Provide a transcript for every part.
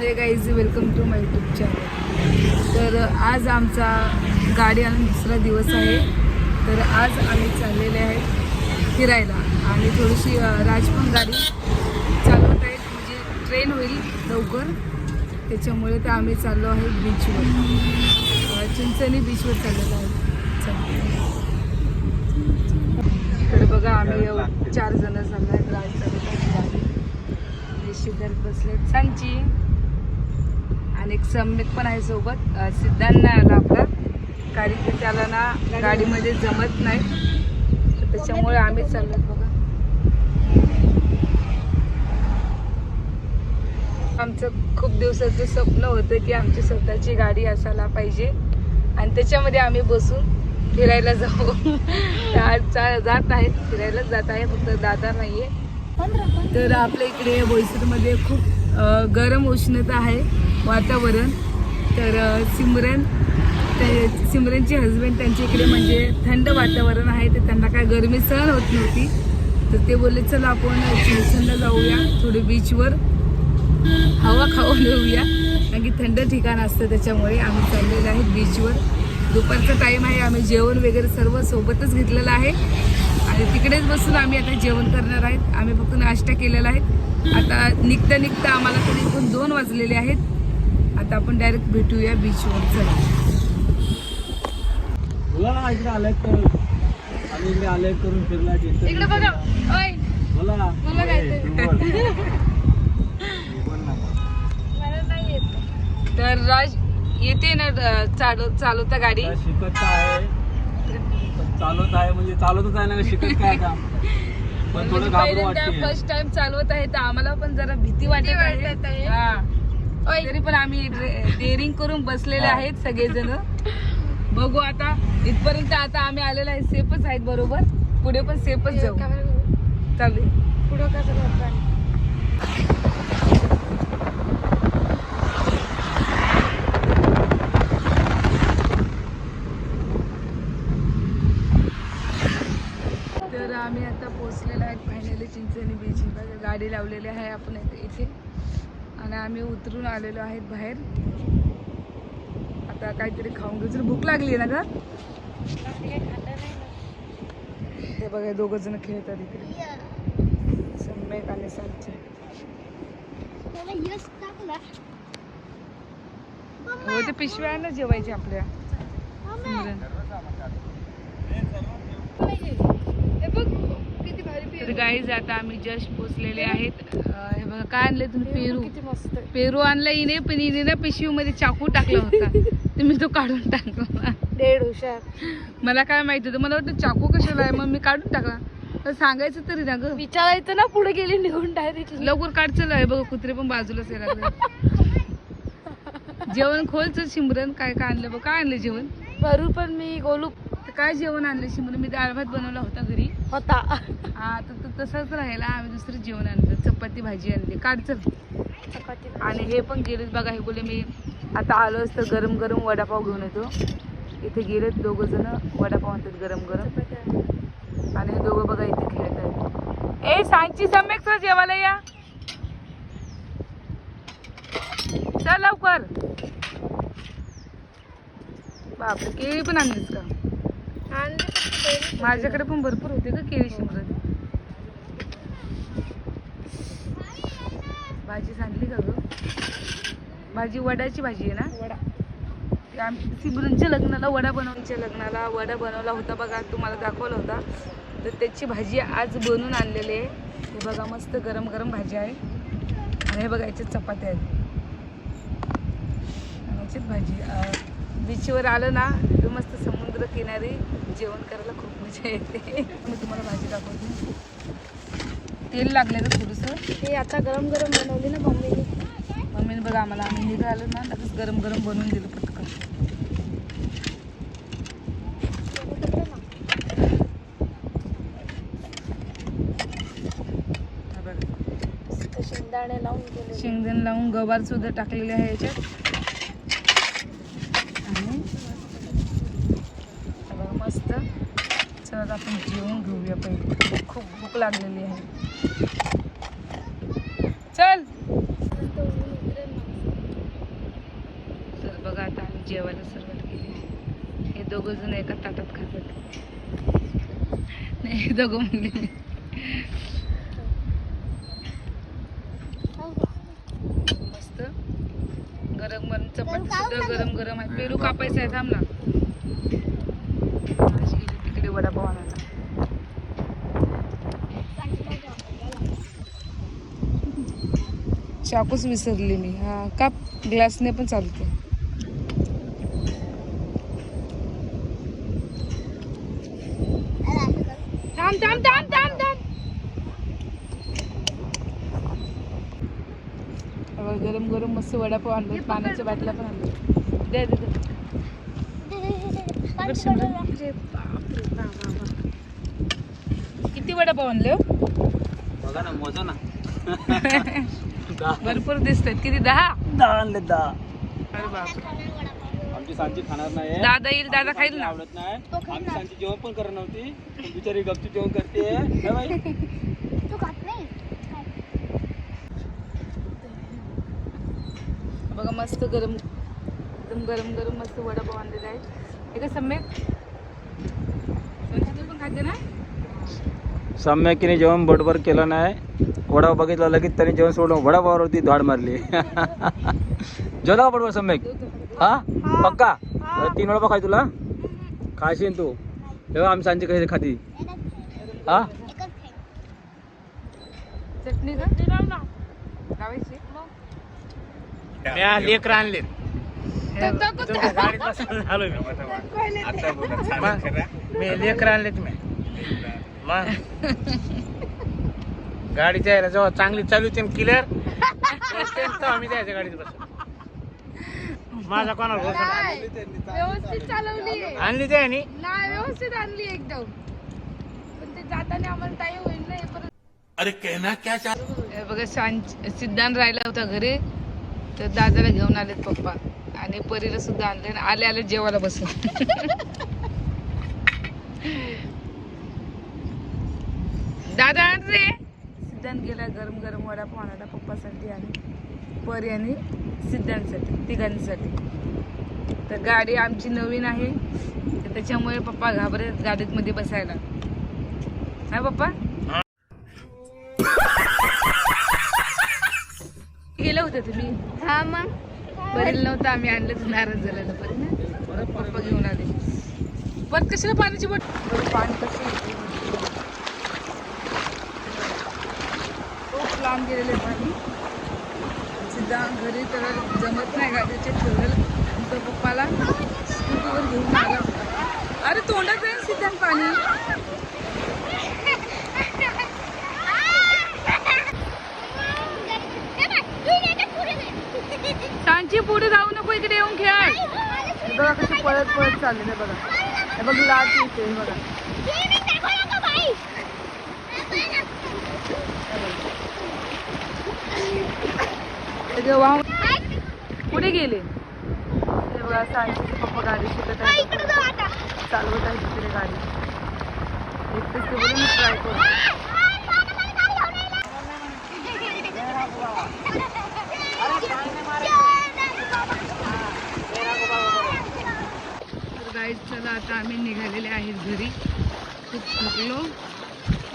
Hey guys welcome to my YouTube channel तर आज आमचा गाडी आणून दुसरा दिवस आहे. तर आज आम्ही चाललेले आहेत फिरायला. आणि थोडीशी अ, राज पण गाडी चालवत आहेत म्हणजे ट्रेन होईल लवकर. त्याच्यामुळे तर आम्ही चाललो आहे बीचवर चिंचणी बीचवर चाललेलो आहे. चला. तर बघा आम्ही चार जण चाललो आहेत राज चालवत आहे गाडी. आणि सिद्धार्थ बसलेत. सांची आणि एक सम्यक पण आहे सोबत. सिद्धांत नाही आला आपला. कारण की त्याला ना गाडीमध्ये जमत नाही. तर त्याच्यामुळे आम्ही चाललो बघा. आमचं खूप दिवसाचं स्वप्न होतं की आमची स्वतःची गाडी असायला पाहिजे. आणि त्याच्यामध्ये आम्ही बसून फिरायला जाऊ. जात आहेत फिरायलाच जात आहे. फक्त दादा नाहीये. तर आपल्या इकडे बोईसरमध्ये खूप गरम उष्णता आहे वातावरण. तर सिमरन ते सिमरनचे हजबंड त्यांच्या इकडे म्हणजे थंड वातावरण आहे तर त्यांना काय गरमी सहन होत नव्हती. तर ते बोलले चला आपण चिंचणला जाऊया थोडे बीचवर हवा खाऊन येऊया. कारण की थंड ठिकाण असतं त्याच्यामुळे आम्ही चाललेलो आहे बीचवर दुपारचा टाईम आहे आम्ही जेवण वगैरे सर्व सोबतच घेतलेलं आहे. आणि तिकडेच बसून आम्ही आता जेवण करणार आहेत. आम्ही फक्त नाश्ता केलेला आहे. आता निघता निघता आम्हाला तरी पण दोन वाजलेले आहेत. आता आपण डायरेक्ट भेटूया बीचवर चला. इकडे आलाय तर. आम्ही इकडे आलाय करून फिरला इकडे बघा. ओय बोला. ना बोला. काय ते. ए, तू बोल. तू बोल ना. तर राज येते ना चालव चालवता गाडी? शिकत आहे. चालवत आहे म्हणजे चालवतच आहे ना शिकत काय आता. पण थोडं घाबरू वाटते फर्स्ट टाइम चालवत आहे तर आम्हाला पण जरा भीती वाटत आहे. हा. तरी पण आम्ही डेअरिंग करून बसलेले हा. आहेत सगळेजण. बघू आता इथपर्यंत आता आम्ही आलेलो आहे सेफच आहेत बरोबर. पुढे पण सेफच जाऊ. चालू तर आम्ही आता पोहोचलेलो आहेत फायनली चिंचणी बीच बघा, गाडी लावलेली आहे आपण इथे. आणि आम्ही उतरून आलेलो आहेत बाहेर. आता काहीतरी खाऊन घेऊ. जर भूक लागली ना ग? हे बघा दोघ जण खेळतात इकडे. सम्यक आणि सांची हो ते पिशव्या ना जेवायची आपल्या. तर गाईज आता आम्ही जस्ट पोचलेले आहेत. हे बघा काय आणले तुम्ही? पेरू. पेरू. आणला इने पण इने ना पिशवीमध्ये चाकू टाकला होता. मी तो काढून टाकला. डेड हुशार. मला काय माहिती होतं मला वाटतं चाकू कशाला आहे मग मी काढून टाकला. तर सांगायचं तरी ना ग. विचारायचं ना पुढे गेली निघून डायरेक्ट लवकर काढ चल. आहे बघ कुत्रे पण बाजूलाच यायला लागले. जेवण खोलच शिमरन काय काय आणलं बघ? काय आणलं जेवण? भरू पण मी गोलू. काय जेवण आणलं शिमरन मी डाळ भात बनवला होता घरी. होता. हा तर तो तसाच राहिला. आम्ही दुसरं जेवण आणलं. चपाती भाजी आणली. काढ चल. चपाती आणि हे पण गेलेत बघा हे बोले मी आता आलोच तर गरम गरम वडापाव घेऊन येतो. इथे गेलेत दोघं जण. वडापाव आणतात गरम गरम. आणि हे दोघं बघा इथे खेळत आहेत. ए सांची सम्यक सर जेवायला या. चल लवकर. बापरे केळी पण आणलीस का? माझ्याकडे पण भरपूर होते का केळी शिमरत भाजी सांडली का ग? भाजी वड्याची भाजी आहे ना? वडा. सिमरनच्या लग्नाला वडा बनवण्याच्या लग्नाला वडा बनवला होता बघा तुम्हाला दाखवला होता. तर त्याची भाजी आज बनवून आणलेली आहे. हे बघा मस्त गरम गरम भाजी आहे. आणि हे बघा याच्यात चपात्या आहेत. याच्यात भाजी बीचवर आलं ना मस्त समुद्र किनारी जेवण करायला खूप मजा येते. मी तुम्हाला भाजी दाखवते. तेल लागलं तर थोडंसं. हे आता गरम गरम बनवली ना मम्मीने. मम्मीने बघा आम्हाला आम्ही निघालो ना लगेच गरम गरम बनवून दिलं पटकन. शेंगदाण लावून गवार सुद्धा टाकलेले आहे याच्यात आणि हे बघा मस्त चला आता आपण जेवून घेऊया पहिले. खूप भूक लागलेली आहे. चल. चल बघा आता आम्ही जेवायला सुरुवात केली. हे दोघं जण एका ताटात खातात. नाही हे दोघं म्हणले मस्त. गरम गरम चपाती सुद्धा गरम गरम आहे. पेरू कापायचं आहे थांब ना. आणायला चाकूच विसरली मी हा काप ग्लासने पण चालते थांब थांब थांब थांब थांब बघा, गरम गरम मस्त वडापाव आणलो. पाण्याच्या बाटल्या पण आणलो द्या दे दे. किती वडापाव आणले हो बघा ना मोजा ना. दहा भरपूर दिसतात किती? दहा? दहा आणले दहा. अरे बापरे. आमची सांची खाणार नाही. दादा येईल दादा खाईल ना. आवडत नाही. आम्ही सांची जेवण पण करत नव्हती. बिचारी गपची जेवण करते. हे बाई. तू खात नाही? बघा मस्त गरम एकदम गरम गरम मस्त वडापाव आणलेला आहे हे का सम्यक संची तू पण खाते ना सम्यकीने जेवण बडबर केलं नाही. वडापाव बघितला लगेच त्याने जेवण सोडलं वडापावरती धाड मारली. जेवला बडबर सम्यक? हा? पक्का? तीन वडापाव खाय तुला? खाशील तू. तेव्हा आम्ही सांची कशी खाती. हा? लेकर आणले हे मी लेकर आणलेत मी. मग? गाडी जायला जेव्हा चांगली चालू होती क्लिअर आम्ही जायचं गाडीत बसून. माझा कोणाला नाही. व्यवस्थित चालवली. आणली ते आणि नाही व्यवस्थित आणली एकदम. पण ते जाताना आम्हाला होईल परत हे बघा सांज सिद्धांत राहिला होता घरी तर दादाला घेऊन आलेत पप्पा. आणि परीला सुद्धा आणले आणि आले आले जेवायला बसून. दादा रे. सिद्धांत गेला गरम गरम वडापाव आणायला पप्पासाठी आणि परी आणि सिद्धांतसाठी तिघांसाठी. तर गाडी आमची नवीन आहे. तर त्याच्यामुळे पप्पा घाबरे गाडीत मध्ये बसायला. हा पप्पा? गेलं होतं तुम्ही? हा मग. बरेल नव्हतं आम्ही आणलं तर नाराज झाला ना परत पप्पा घेऊन आले. परत कशाला पाण्याची बोट? पाणी कसं येते? खूप लांब गेलेले पाणी. सिद्धा घरी त्याला जमत नाही गाडीचे ठेवलेलं. तर पप्पाला स्कूटीवर घेऊन आला. होता. अरे तोंडात जाईल सिद्धांत पाणी. सांची पुढे जाऊ नको इकडे येऊन खेळ. हे बघा कशी पळत पळत चाललेलं बघा. बघ लाट येते बघा. हे जे वाहून पुढे गेले हे बघा सांची पप्पा गाडी शिकत आहे चालवत आहे तिकडे गाडी. एकटेच ते बोलून ट्राय करू. तर गाईड चला आता आम्ही निघालेले आहेत घरी. खूप थकलो.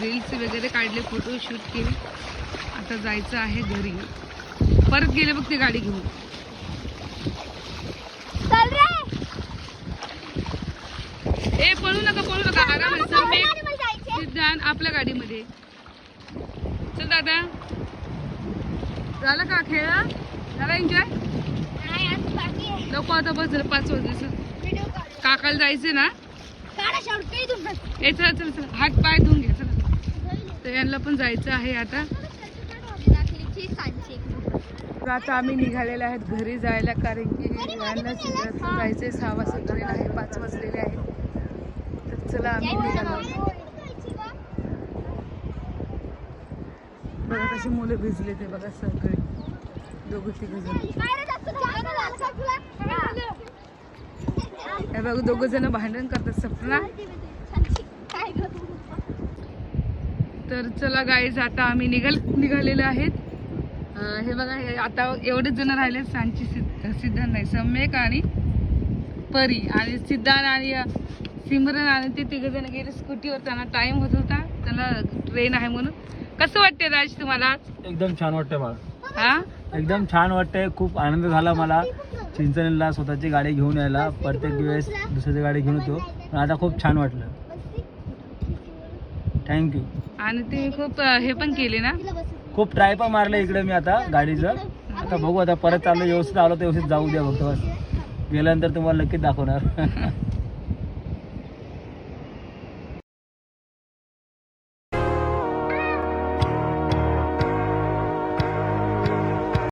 रील्स वगैरे काढले फोटो शूट केले. आता जायचं आहे घरी. परत गेले बघ ते गाडी घेऊन ए पळू नका पळू नका आराम सिद्धांत आपल्या गाडीमध्ये चल दादा झालं का खेळ झाला एन्जॉय नको आता बस झालं पाच वाजले काकाला जायचे ना ए चला चला चला हात पाय धुवून घ्या चला तर यांना पण जायचं आहे आता तर आता आम्ही निघालेले आहेत घरी जायला कारण की यांना सिद्धार्थला जायचंय सहा वाजता आहे पाच वाजलेले आहेत. तर चला आम्ही निघालो. बघा कशी मुलं भिजले ते बघा सगळे. दोघं तिघ जण. हे बघा दोघं जण भांडण करतात सपना. तर चला गाईज आता आम्ही निघाल निघालेलो आहेत. हे बघा हे आता एवढेच जण राहिले सांची सिद्ध सिद्धांत नाही सम्यक आणि परी. आणि सिद्धार्थ आणि सिमरन आणि ते तिघ जण गेले स्कूटीवर. त्यांना टाइम होत होता. त्यांना ट्रेन आहे म्हणून. कसं वाटते राज तुम्हाला? एकदम छान वाटतंय मला. हा? एकदम छान वाटतंय. खूप आनंद झाला मला. चिंचणीला स्वतःची गाडी घेऊन यायला. प्रत्येक वेळेस दुसऱ्याची गाडी घेऊन येतो. पण आता खूप छान वाटलं. थँक्यू आणि तुम्ही खूप अ, हे पण केले ना? खूप ट्राय पण मारलं इकडे मी आता गाडीचं. आता बघू आता परत चाललो व्यवस्थित आलो तर व्यवस्थित जाऊ द्या फक्त बस. गेल्यानंतर तुम्हाला नक्कीच दाखवणार.